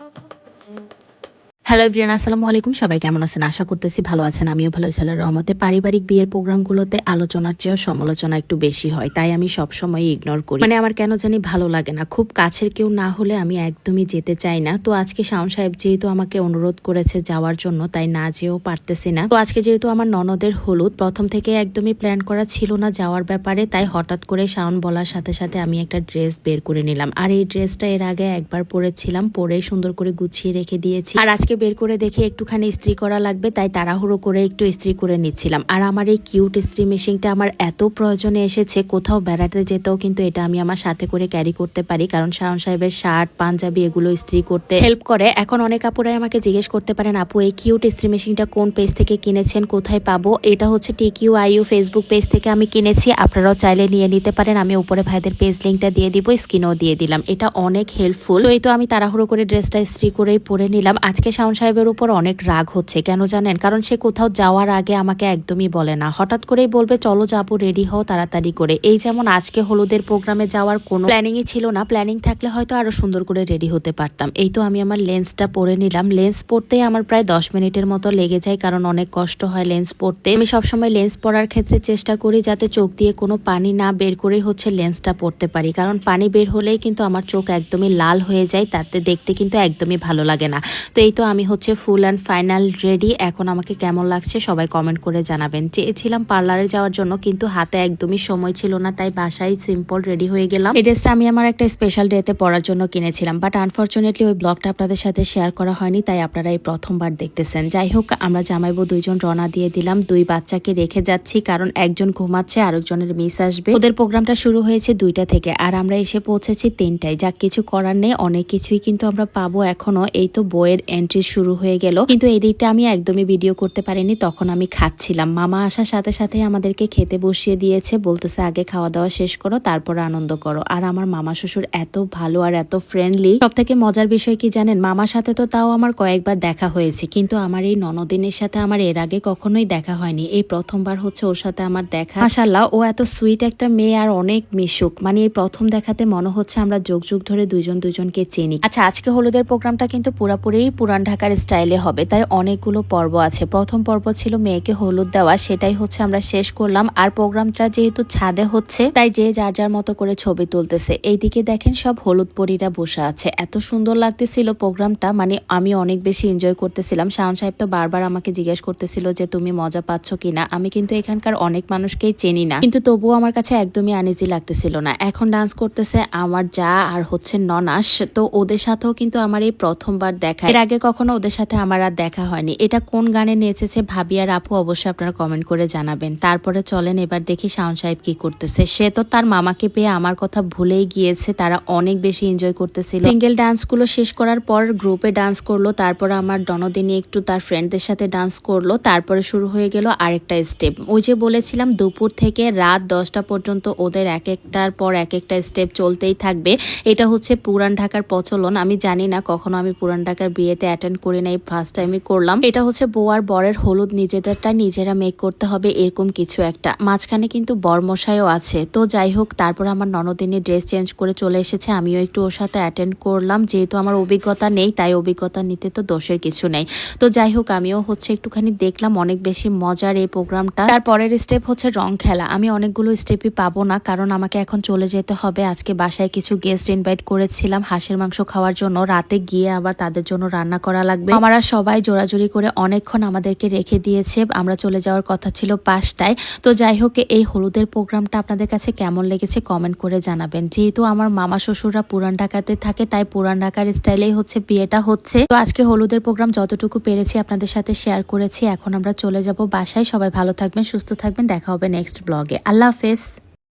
음. Hello everyone আসসালামু আলাইকুম সবাই কেমন আছেন? আশা করতেছি ভালো আছেন। আমিও ভালো আল্লাহর রহমতে। পারিবারিক বিয়ের প্রোগ্রামগুলোতে আলোচনার চেয়েও সমালোচনা একটু বেশি হয়, তাই আমি সব সময় ইগনোর করি। মানে আমার কেন জানি ভালো লাগে না। খুব কাছের কেউ না হলে আমি একদমই যেতে চাই না। তো আজকে শাওন সাহেব যেহেতু আমাকে অনুরোধ করেছে যাওয়ার জন্য, তাই না যেও পারতেছি না। তো আজকে যেহেতু আমার ননদের হলুদ, প্রথম থেকে একদমই প্ল্যান করা ছিল না যাওয়ার ব্যাপারে, তাই হঠাৎ করে শাওন বলার সাথে সাথে আমি একটা ড্রেস বের করে নিলাম। আর এই ড্রেসটা এর আগে একবার পরেছিলাম, পরে সুন্দর করে গুছিয়ে রেখে দিয়েছি। আর আজকে বের করে দেখে একটুখানি ইস্ত্রি করা লাগবে, তাই তাড়াহুড়ো করে একটু ইস্ত্রি করে নিচ্ছিলাম। আর আমার এই কিউট ইস্ত্রি মেশিনটা আমার এত প্রয়োজনে এসেছে, কোথাও বেড়াতে যেতেও কিন্তু এটা আমি আমার সাথে করে ক্যারি করতে পারি, কারণ শাহন সাহেবের শার্ট, পাঞ্জাবি এগুলো ইস্ত্রি করতে হেল্প করে। এখন অনেক আপুরাই আমাকে জিজ্ঞেস করতে পারেন, আপু, এই কিউট ইস্ত্রি মেশিনটা কোন পেজ থেকে কিনেছেন, কোথায় পাবো? এটা হচ্ছে টিকিউ আইউ ফেসবুক পেজ থেকে আমি কিনেছি, আপনারাও চাইলে নিয়ে নিতে পারেন, আমি উপরে ভাইদের পেজ লিঙ্কটা দিয়ে দিব স্ক্রিনও দিয়ে দিলাম। এটা অনেক হেল্পফুল এই তো আমি তাড়াহুড়ো করে ড্রেসটা ইস্ত্রি করেই পরে নিলাম। আজকে শাওন সাহেবের উপর অনেক রাগ হচ্ছে, কেন জানেন? কারণ সে কোথাও যাওয়ার আগে আমাকে একদমই বলে না। হঠাৎ করেই বলবে, চলো যাব, রেডি হও, তাড়াতাড়ি করে। এই যেমন আজকে হলুদের প্রোগ্রামে যাওয়ার কোনো প্ল্যানিংই ছিল না। প্ল্যানিং থাকলে হয়তো আরও সুন্দর করে রেডি হতে পারতাম। এই তো আমি আমার লেন্সটা পরে নিলাম। লেন্স পরতেই আমার প্রায় দশ মিনিটের মতো লেগে যায়, কারণ অনেক কষ্ট হয় লেন্স পরতে। আমি সবসময় লেন্স পরার ক্ষেত্রে চেষ্টা করি যাতে চোখ দিয়ে কোনো পানি না বের করে হচ্ছে লেন্সটা পরতে পারি। কারণ পানি বের হলেই কিন্তু আমার চোখ একদমই লাল হয়ে যায়, তাতে দেখতে কিন্তু একদমই ভালো লাগে না। তো এই তো আমি হচ্ছে ফুল অ্যান্ড ফাইনাল রেডি এখন আমাকে কেমন লাগছে সবাই কমেন্ট করে জানাবেন। চেয়েছিলাম পার্লারে যাওয়ার জন্য, কিন্তু হাতে একদমই সময় ছিল না, তাই বাসায় সিম্পল রেডি হয়ে গেলাম। এই ড্রেসটা আমি আমার একটা স্পেশাল ডেতে পরার জন্য কিনেছিলাম বাট আনফর্চুনেটলি ওই ব্লগটা আপনাদের সাথে শেয়ার করা হয়নি, তাই আপনারা এই প্রথমবার দেখতেছেন। যাই হোক, আমরা জামাইবো দুইজন রওনা দিয়ে দিলাম, দুই বাচ্চাকে রেখে যাচ্ছি, কারণ একজন ঘুমাচ্ছে, আরেকজনের মিস আসবে। ওদের প্রোগ্রামটা শুরু হয়েছে দুইটা থেকে, আর আমরা এসে পৌঁছেছি তিনটায়। যা কিছু করার নেই, অনেক কিছুই কিন্তু আমরা পাবো এখনও, এই তো বইয়ের এন্ট্রি শুরু হয়ে গেল। কিন্তু এই দিকটা আমি একদমই ভিডিও করতে পারিনি। তখন আমি খাচ্ছিলাম। মামা আসার সাথে সাথে আমাদেরকে খেতে বসিয়ে দিয়েছে। বলতেছে, আগে খাওয়া দাওয়া শেষ করো, তারপর আনন্দ করো। আর আমার মামা শ্বশুর এত ভালো আর এত ফ্রেন্ডলি সব থেকে মজার বিষয় কি জানেন? মামার সাথে তো তাও আমার কয়েকবার দেখা হয়েছে। কিন্তু আমার এই ননদিনের সাথে আমার এর আগে কখনোই দেখা হয়নি। এই প্রথমবার হচ্ছে ওর সাথে আমার দেখা। মাসাল্লাহ ও এত সুইট একটা মেয়ে আর অনেক মিশুক। মানে এই প্রথম দেখাতে মনে হচ্ছে আমরা যুগ যুগ ধরে দুজন দুজনকে চিনি। আচ্ছা আজকে হলুদের প্রোগ্রামটা কিন্তু পুরাপুরি পুরান ঢাকার স্টাইলে হবে, তাই অনেকগুলো পর্ব আছে। প্রথম পর্ব ছিল মেয়েকে হলুদ দেওয়া, সেটাই হচ্ছে আমরা শেষ করলাম। আর প্রোগ্রামটা যেহেতু ছাদে হচ্ছে, তাই যে যার যার মতো করে ছবি তুলতেছে। এইদিকে দেখেন সব হলুদ পরীরা বসে আছে। এত সুন্দর লাগতেছিল প্রোগ্রামটা মানে আমি অনেক বেশি এনজয় করতেছিলাম। শাওন সাহেব তো বারবার আমাকে জিজ্ঞেস করতেছিল যে, তুমি মজা পাচ্ছ কিনা? আমি কিন্তু এখানকার অনেক মানুষকেই চিনি না। কিন্তু তবুও আমার কাছে একদমই আনিজি লাগতেছিল না। এখন ডান্স করতেছে আমার যা, আর হচ্ছে ননাস। তো ওদের সাথেও কিন্তু আমার এই প্রথমবার দেখা। এর আগে কখনো ওদের সাথে আমার আর দেখা হয়নি। এটা কোন গানে নেচেছে ভাবি আর আপু অবশ্যই আপনারা কমেন্ট করে জানাবেন। তারপরে চলেন এবার দেখি শাওন সাহেব কি করতেছে। সে তো তার মামাকে পেয়ে আমার কথা ভুলেই গিয়েছে। তারা অনেক বেশি এনজয় করতেছিল। সিঙ্গেল ডান্সগুলো শেষ করার পর গ্রুপে ডান্স করল। তারপর আমার দনদিনী একটু তার ফ্রেন্ডদের সাথে ডান্স করল। তারপরে শুরু হয়ে গেল আরেকটা স্টেপ ওই যে বলেছিলাম, দুপুর থেকে রাত দশটা পর্যন্ত ওদের এক একটার পর এক একটা স্টেপ চলতেই থাকবে। এটা হচ্ছে পুরান ঢাকার প্রচলন। আমি জানি না কখনো আমি পুরান ঢাকার বিয়েতে অ্যাটেন্ড করি নাই ফার্স্ট টাইমই করলাম। এটা হচ্ছে বউয়ার বরের হলুদ, নিজেদেরটা নিজেরা মেক করতে হবে, এরকম কিছু একটা। মাঝখানে কিন্তু বরমশাইও আছে। তো যাই হোক, তারপর আমার ননদিনী ড্রেস চেঞ্জ করে চলে এসেছে, আমিও একটু ওর সাথে অ্যাটেন্ড করলাম। যেহেতু আমার অভিজ্ঞতা নেই, তাই অভিজ্ঞতা নিতে তো দোষের কিছু নেই। তো যাই হোক, আমিও হচ্ছে একটুখানি দেখলাম অনেক বেশি মজার এই প্রোগ্রামটা তারপরের স্টেপ হচ্ছে রং খেলা। আমি অনেকগুলো স্টেপই পাবো না, কারণ আমাকে এখন চলে যেতে হবে। আজকে বাসায় কিছু গেস্ট ইনভাইট করেছিলাম, হাঁসের মাংস খাওয়ার জন্য। রাতে গিয়ে আবার তাদের জন্য রান্না করা লাগবে। আমরা সবাই জোরাজুরি করে অনেকক্ষণ আমাদেরকে রেখে দিয়েছে। আমরা চলে যাওয়ার কথা ছিল পাঁচটায়। তো যাই হোক, এই হলুদের প্রোগ্রামটা আপনাদের কাছে কেমন লেগেছে কমেন্ট করে জানাবেন। যেহেতু আমার মামা শ্বশুররা পুরান ঢাকাতে থাকে, তাই পুরান ঢাকার স্টাইলেই হচ্ছে, বিয়েটা হচ্ছে। তো আজকে হলুদের প্রোগ্রাম যতটুকু পেরেছি আপনাদের সাথে শেয়ার করেছি। এখন আমরা চলে যাব বাসায়। সবাই ভালো থাকবেন, সুস্থ থাকবেন। দেখা হবে নেক্সট ব্লগে। আল্লাহ হাফেজ।